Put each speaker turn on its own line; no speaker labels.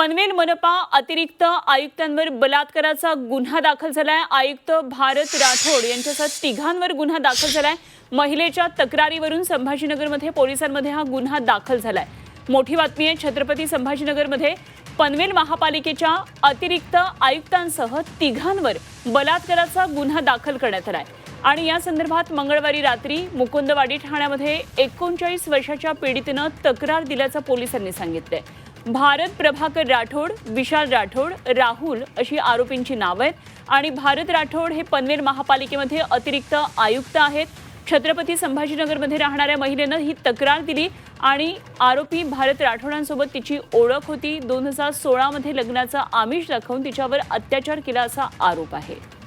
पनवेल मनपा अतिरिक्त आयुक्तांवर बलात्काराचा गुन्हा दाखल झालाय. आयुक्त भारत राठोड यांच्यासह तिघांवर गुन्हा दाखल झालाय. महिलेच्या तक्रारीवरून संभाजीनगरमध्ये पोलिसांमध्ये हा गुन्हा दाखल झालाय. मोठी बातमी आहे छत्रपती संभाजीनगरमध्ये पनवेल महापालिकेच्या अतिरिक्त आयुक्तांसह तिघांवर बलात्काराचा गुन्हा दाखल करण्यात आलाय. आणि या संदर्भात मंगळवारी रात्री मुकुंदवाडी ठाण्यामध्ये एकोणचाळीस वर्षाच्या पीडितेनं तक्रार दिल्याचं पोलिसांनी सांगितलंय. भारत प्रभाकर राठोड विशाल राठोड राहुल अशी आरोपींची नावं आहेत. आणि भारत राठोड हे पनवेल महापालिकेमध्ये अतिरिक्त आयुक्त आहेत. छत्रपती संभाजीनगरमध्ये राहणाऱ्या महिलेनं ही तक्रार दिली आणि आरोपी भारत राठोडांसोबत तिची ओळख होती. दोन हजार सोळामध्ये लग्नाचा आमिष दाखवून तिच्यावर अत्याचार केला असा आरोप आहे.